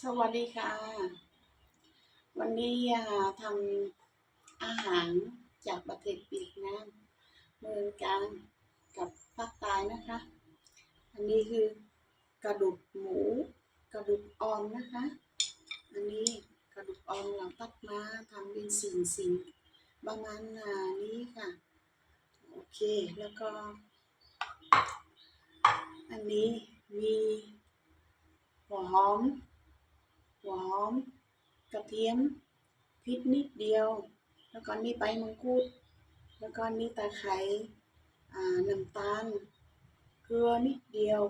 สวัสดีค่ะ วันนี้ทำอาหารจากประเทศเวียดนามเมืองการกับภาคใต้นะคะ อันนี้คือกระดูกหมู กระดูกอ่อนนะคะ อันนี้กระดูกอ่อนเราตัดมาทำเป็นสิ่งสิ่งประมาณนี้ค่ะ โอเคแล้วก็ อันนี้มีหัวหอม หัวหอม กระเทียมพริกนิดเดียว แล้วก็นี่ใบมังคุด แล้วก็นี่ตะไคร้อ่าน้ำตาล เกลือนิดเดียว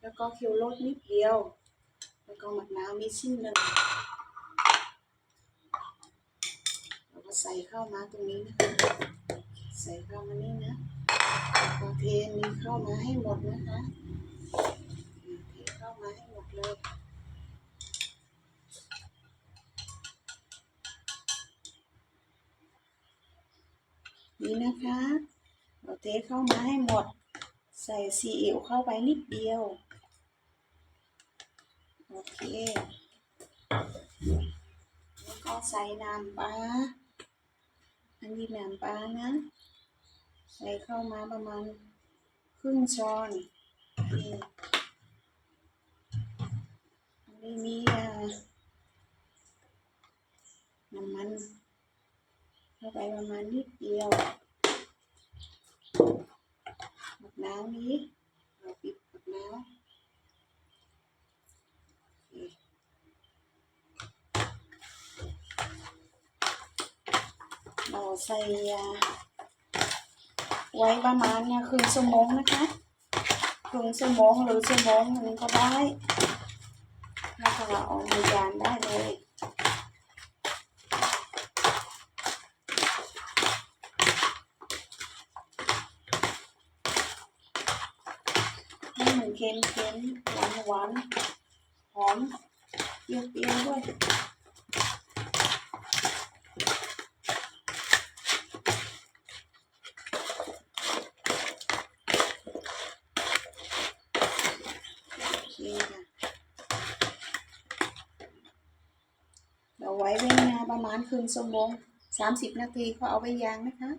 แล้วก็เคี่ยวรสนิดเดียว แล้วก็หมะนาวมีชิ้นหนึ่งแล้วก็ใส่เข้ามาตรงนี้นะคะใส่เข้ามานี่นะแล้วก็เทนี้เข้ามาให้หมดนะคะเทเข้ามาให้หมดเลย นี่นะคะ เราเทเข้ามาให้หมด ใส่ซีอิ๊วเข้าไปนิดเดียว โอเคแล้วก็ใส่น้ำปลา อันนี้น้ำปลานะ ใส่เข้ามาประมาณครึ่งช้อน อันนี้มีน้ำมัน เข้าไปประมาณนิดเดียวมะนาวนี้เราปิดมะนาวโอเคเราใส่อ่าไว้ประมาณเนี่ยครึ่งชั่วโมงนะคะครึ่งชั่วโมงหรือชั่วโมงหนึงก็ได้แล้วก็เราเอามาย่างได้เลย ให้มัน เค็มเค็มหวานหวานหอมเปรี้ยวเปรี้ยวด้วยโอเคค่ะเราไว้ไว้นาประมาณครึ่งชั่วโมงสามสิบนาทีก็เอาไปยางนะคะ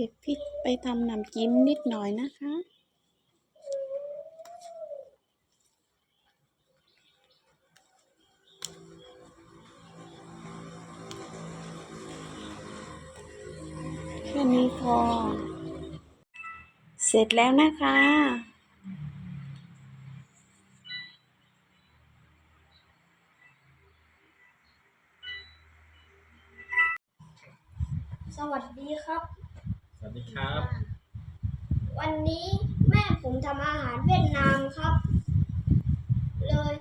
เก็ดพริกไปทำน้ำจิ้มนิดหน่อยนะคะ แค่นี้พอ เสร็จแล้วนะคะ สวัสดีครับ สวัสดีครับ วันนี้แม่ผมทำอาหารเวียดนามครับ เลย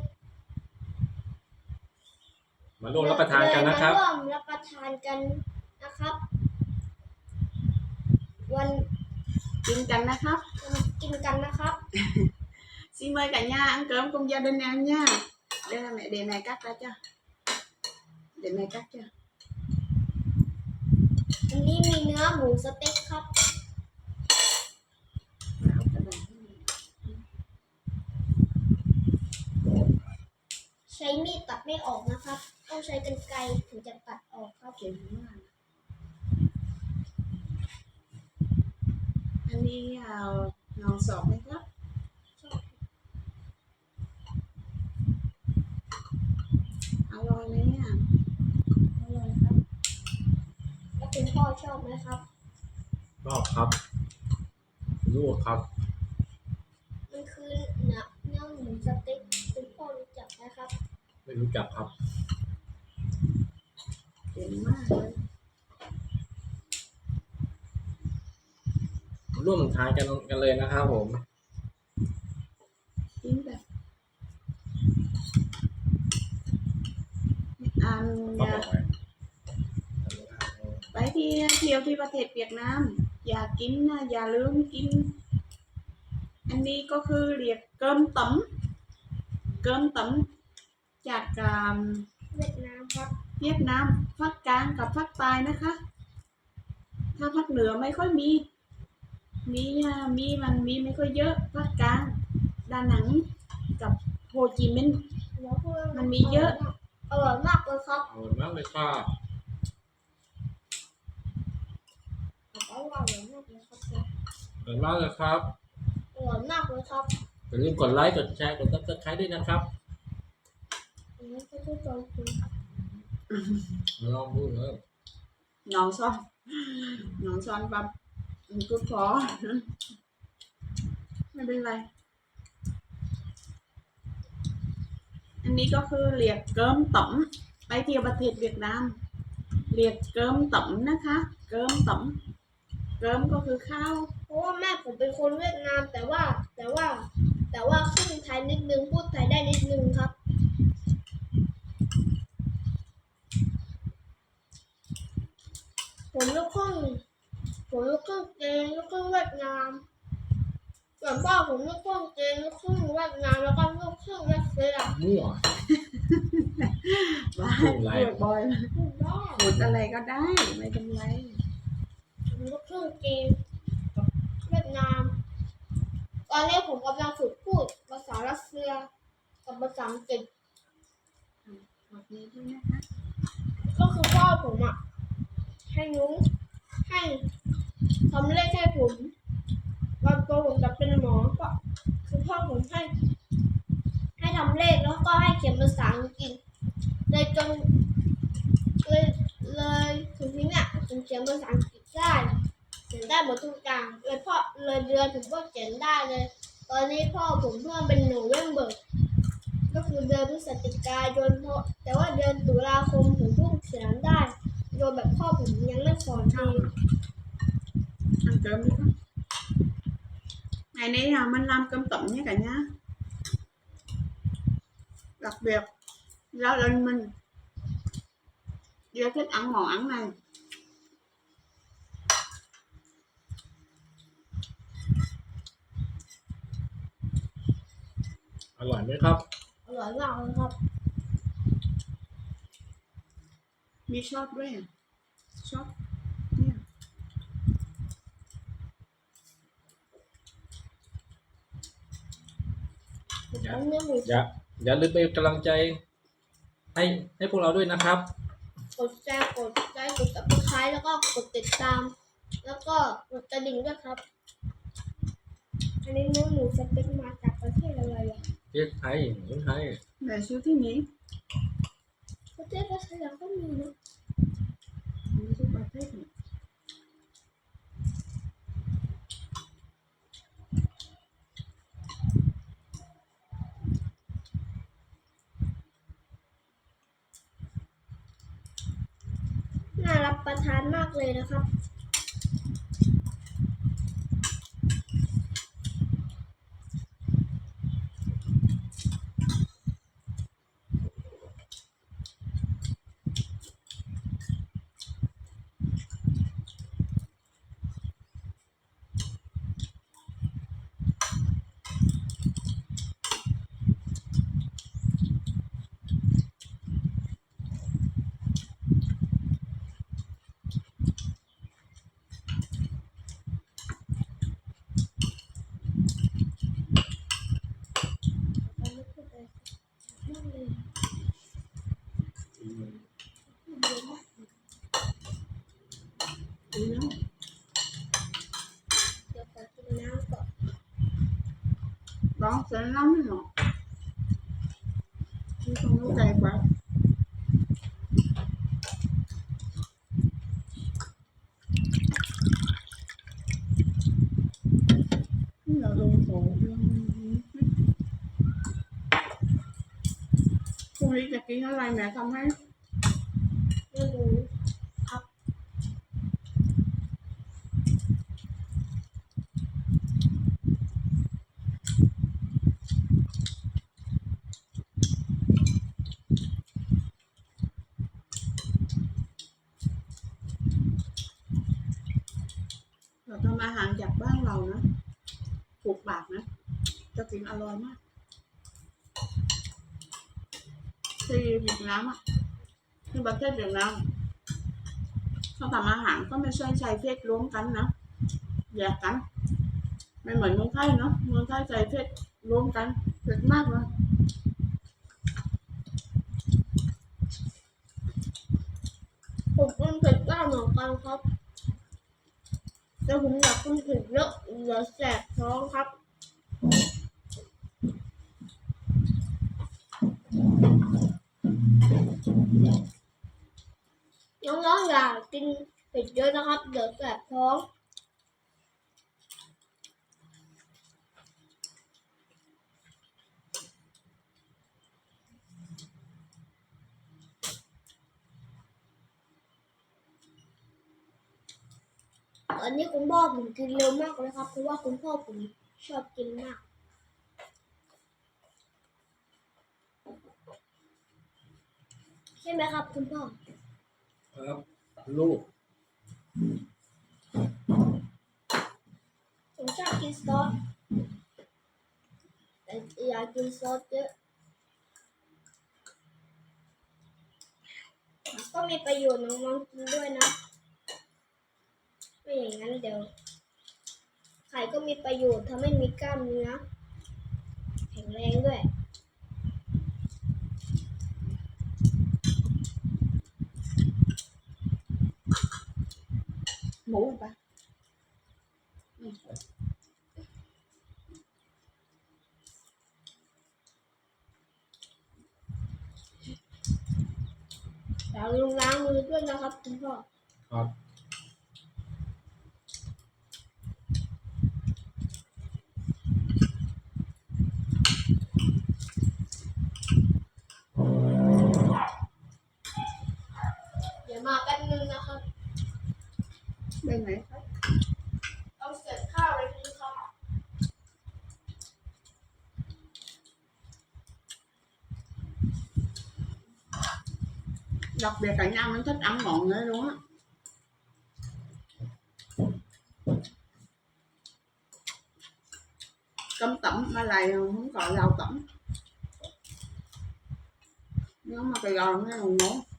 มา ร่วมรับประทานกันนะครับเลยมาร่วมรับประทานกันนะครับ วันกินกันนะครับ กินกันนะครับ Xin mời cả nhà ăn cơm cùng gia đình em nha. Đây là mẹ để mẹ cắt ra cho. Để mẹ cắt cho. วันนี้มีเนื้อหมูสเต็กครับ เอากระดาษให้หน่อย ใช้มีดตัดไม่ออกนะครับ ต้องใช้กรรไกรถึงจะตัดออกครับเก่งมากอันนี้เอาเงาสอบไหมครับอร่อยไหมอะอร่อยครับ แล้วคุณพ่อชอบไหมครับรอบครับลวกครับ มันคือเนื้อเนื้อหมูสเต็กคุณพ่อรู้จักไหมครับ ไม่รู้จักครับเก่งมากเลยร่วมทานกันกันเลยนะครับผมกินแบบอันอยากไปที่เที่ยวที่ประเทศเวียดนามอย่ากินนะอย่าลืมกิน อันนี้ก็คือเรียกเกิมต๋ำเกิมต๋ำ จากอ่าเวียดนามครับเวียดนามภาคกลางกับภาคใต้นะคะถ้าภาคเหนือไม่ค่อยมี มีอะมีมันมีไม่ค่อยเยอะภาคกลางดานังกับโฮจิมินห์แล้วก็มันมีเยอะอร่อยมากเลยครับอร่อยมากเลยค่ะอร่อยมากเลยครับอร่อยมากเลยครับอร่อยมากเลยครับอย่าลืมกดไลค์กดแชร์กดซับสไครต์ด้วยนะครับ อันนี้ก็คือตัวจริงลองดูเลยน้องซ่อนน้องซ่อนปั๊บมันก็พอไม่เป็นไร อันนี้ก็คือเหลียกเกิมต๋อมไปเที่ยวประเทศเวียดนามเหลียกเกิมต๋อมนะคะ เกิมต๋อมเกิมก็คือข้าวเพราะว่าแม่ผมเป็นคนเวียดนามแต่ว่าแต่ว่า แต่ว่าขึ้นไทยนิดนึงพูดไทยได้นิดนึงครับ ผมลูกครึ่งผมลูกครึ่งจีนลูกครึ่งเวียดนามส่วนพ่อผมลูกครึ่งจีนลูกครึ่งเวียดนามแล้วก็ลูกครึ่งรัสเซียมั่วว่าพูดอะไรพูดบ่อยพูดได้พูดอะไรก็ได้ไม่เป็นไรผมลูกครึ่งจีนเวียดนาม ตอนนี้ผมกำลังฝึกพูดภาษารัสเซียกับภาษาอังกฤษแบบนี้ด้วยนะคะก็คือพ่อผมอะ ให้นุ้งให้ทำเลขให้ผมตอนโตผมจะเป็นหมอก็คือพ่อผมให้ ให้ทำเลขแล้วก็ให้เขียนภาษาอังกฤษเลยจนเลยเลยถึงที่เนี่ยผมเขียนภาษาอังกฤษได้เขียนได้หมดทุกอย่างเลยพ่อเลยเดือนถึงก็เขียนได้เลย ตอนนี้พ่อผมเพิ่มเป็นหนูเว้นเบิกก็คือเดือนพฤศจิกายนเพราะแต่ว่าเดือนตุลาคมผมเพิ่งเขียนได้ โดยแบบพ่อผมยังไม่สอนที ăn cơm đi con ngày nay là mình làm cơm tẩm nha cả nhà đặc biệt gia đình mình yêu thích ăn món ăn này อร่อยไหมครับอร่อยมากเลยครับ มีชอบด้วยอะชอบเนี่ยอย่าอันนี้หมูอย่าอย่าลืมเป็นกำลังใจ ให้ให้พวกเราด้วยนะครับ กดแชร์กดไลค์กดติดตามแล้วก็กดติดตาม แล้วก็กดกระดิ่งด้วยครับอันนี้เนื้อหมูสเต็กมาจากประเทศอะไรอะเรียกไทยเมืองไทย để siêu ที่นี้ ประเทศรัสเซียก็มีนะมีทุกประเทศเนี่ยน่ารับประทานมากเลยนะครับ ดีเนาะเดี๋ยวขอกินน้ำก่อน đó sẽ lắm rồi chứ không có đầy quá Cái là đồ khổ Cô đi chặt kia nó lại mẹ không thấy ไม่รู้ เราทำอาหารจากบ้านเรานะถูกปากนะ จะกินอร่อยมากที่เวียดนามอะที่ประเทศเวียดนามเขาทำอาหารก็ไม่ใช่ใช้เฟซรวมกันนะแยกกันไม่เหมือนเมืองไทยเนาะเมืองไทยใช้เฟซรวมกันเผ็ดมากเลยผมกินเผ็ดได้เหมือนกันครับแต่ผมอยากกินเผ็ดเยอะเดี๋ยวแสบท้องครับ กินเผ็ดเยอะนะครับ เดี๋ยวแสบท้องตอนนี้คุณพ่อผมกินเร็วมากเลยครับ เพราะว่าคุณพ่อผมชอบกินมากใช่ไหมครับ คุณพ่อครับ ลูกผมชอบกินซอสแต่อยากกินซอสเยอะก็มีประโยชน์น้องๆกินด้วยนะไม่อย่างนั้นเดี๋ยวไข่ก็มีประโยชน์ทำให้มีกล้ามเนื้อแข็งแรงด้วย หมูปะอย่าลืมล้างมือด้วยนะค รับคุณพ่อครับเดี๋ยวมาแป๊บนึงนะครับไปไหนครับต้องเสร็จข้าวเลยพี่ครับ đặc biệt cả nhà mình thích ăn ngọt nữa luôn á cơm tẩm mà lại không gọi rau tẩm nếu mà cái giòn nó còn ngon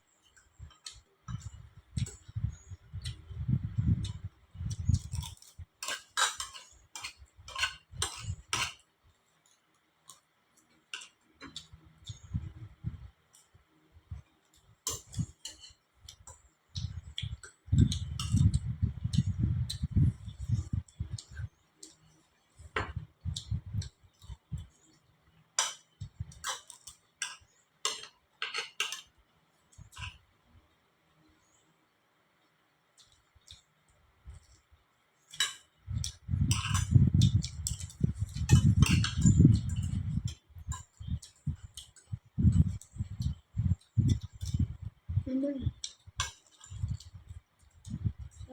เร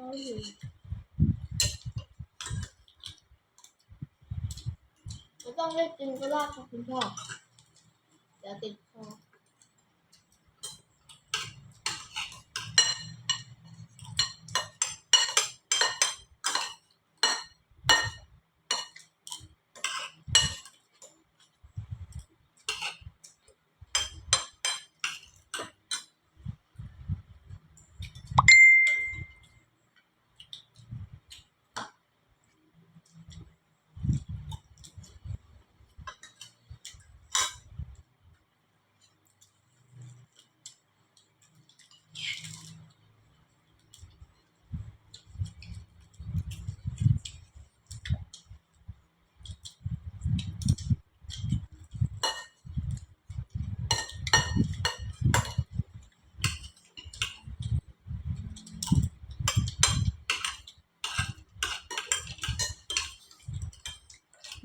าอยู่เราต้องเล่นจริงก็ลากครับคุณพ่ออย่าติดคอ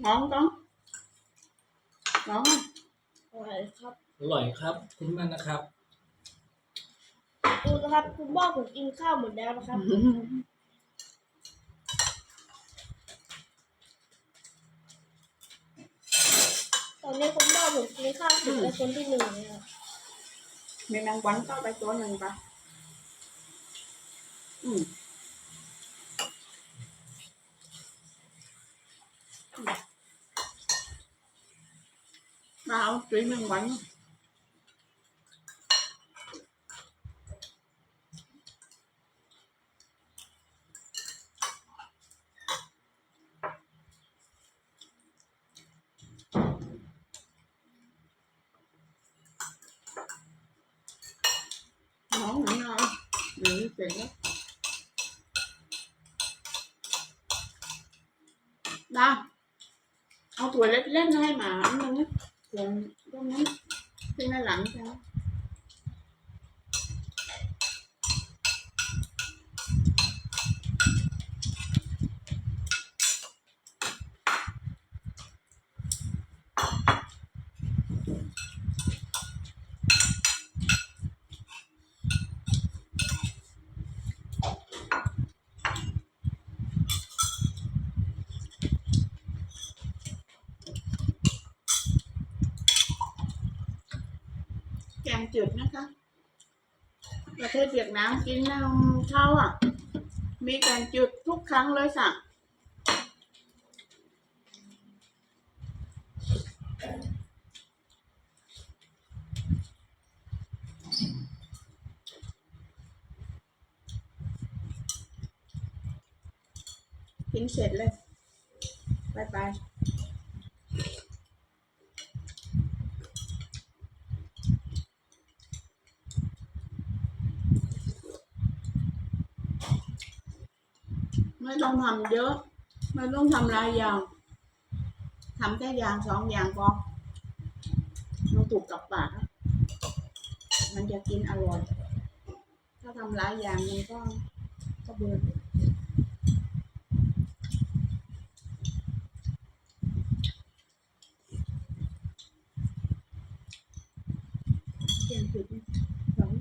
ngon con ngon không อร่อยครับอร่อยครับคุณแม่นะครับดูนะครับ คุณพ่อผมกินข้าวหมดแล้วนะครับ ตอนนี้คุณพ่อผมกินข้าวถึงเป็นคนที่หนึ่งแล้ว miền ăn quánh có cái chỗ này ba ừ. ba ông truy miền quánh เสร็จแล้วนะเอาถั่วเล็กๆให้หม bao trứng miếng bánh. Món nữa ngon. Đừng tiền đó đó ông tuổi lên lên đây mà ăn luôn á ลังจ้ะแกง จืดนะคะ ประเทศเวียดนามกินน้ำข้าอะ มีแกงจืดทุกครั้งเลยค่ะกินเสร็จเลยบายบาย ไม่ต้อง ทำเยอะ มันต้องทำหลายอย่างทำแค่อย่างสองอย่างพอมันถูกกับปากมันจะกินอร่อย ถ้าทำหลายอย่างมันก็ก็เบื่อเปลี่ยนจุดนะสอง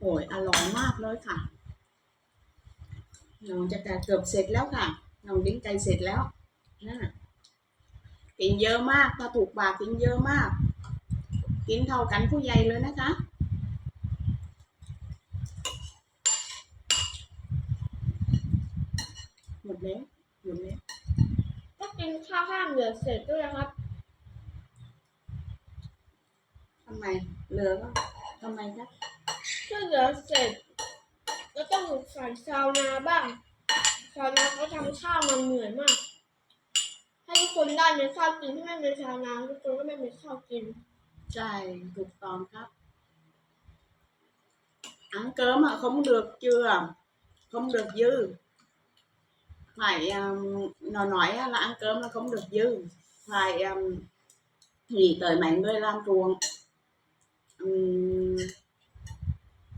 โอ้ยอร่อยมากเลยค่ะน้องจะแต่เกือบเสร็จแล้วค่ะน้องดิ้งไก่เสร็จแล้วนะกินเยอะมากพอถูกปากกินเยอะมาก กินเท่ากันผู้ใหญ่เลยนะคะหมดแล้วหมดแล้วก็กินข้าวห้ามเหลือเศษด้วยนะครับทำไมเหลือก็ทำไมคะถ้ าเหลือเศษก็ต้องใส่ซาวนาบ้างซาวนาเขาทำข้าวมันเหนื่อยมาก ให้ทุกคนได้มีข้าวกินถ้าไม่มีชาวนาทุกคนก็ไม่มีข้าวกิน ใช่ถูกต้องครับ ăn cơm mà không được chưa không được dư phải um, nó nói là ăn cơm là không được dư phải um, nghỉ tới mấy người làm ruộng um,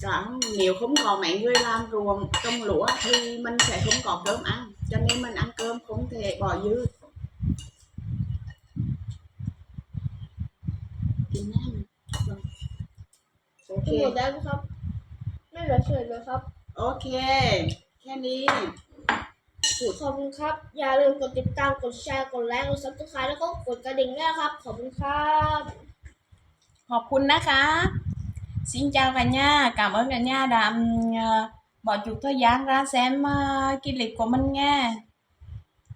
cả nếu không có mấy người làm ruộng trồng lúa thì mình sẽ không có cơm ăn cho nên mình ăn cơm không thể bỏ dư กินแน่นอนโอเคกินหมดแล้วนะครับ ไม่เหลือเศษเลยครับ โอเค แค่นี้ ขอบคุณครับ อย่าลืมกดติดตาม กดแชร์ กดไลค์ กดซับสไครต์แล้วก็กดกระดิ่งด้วยนะครับ ขอบคุณครับ ขอบคุณนะคะ Xin chào cả nhà, cảm ơn cả nhà đã ờ, bỏ chút thời gian ra xem uh, clip của mình nha.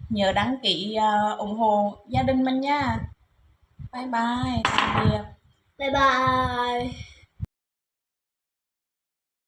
Nhớ đăng ký ờ, ủng hộ gia đình mình nha. Bye bye, tạm biệt. Bye bye.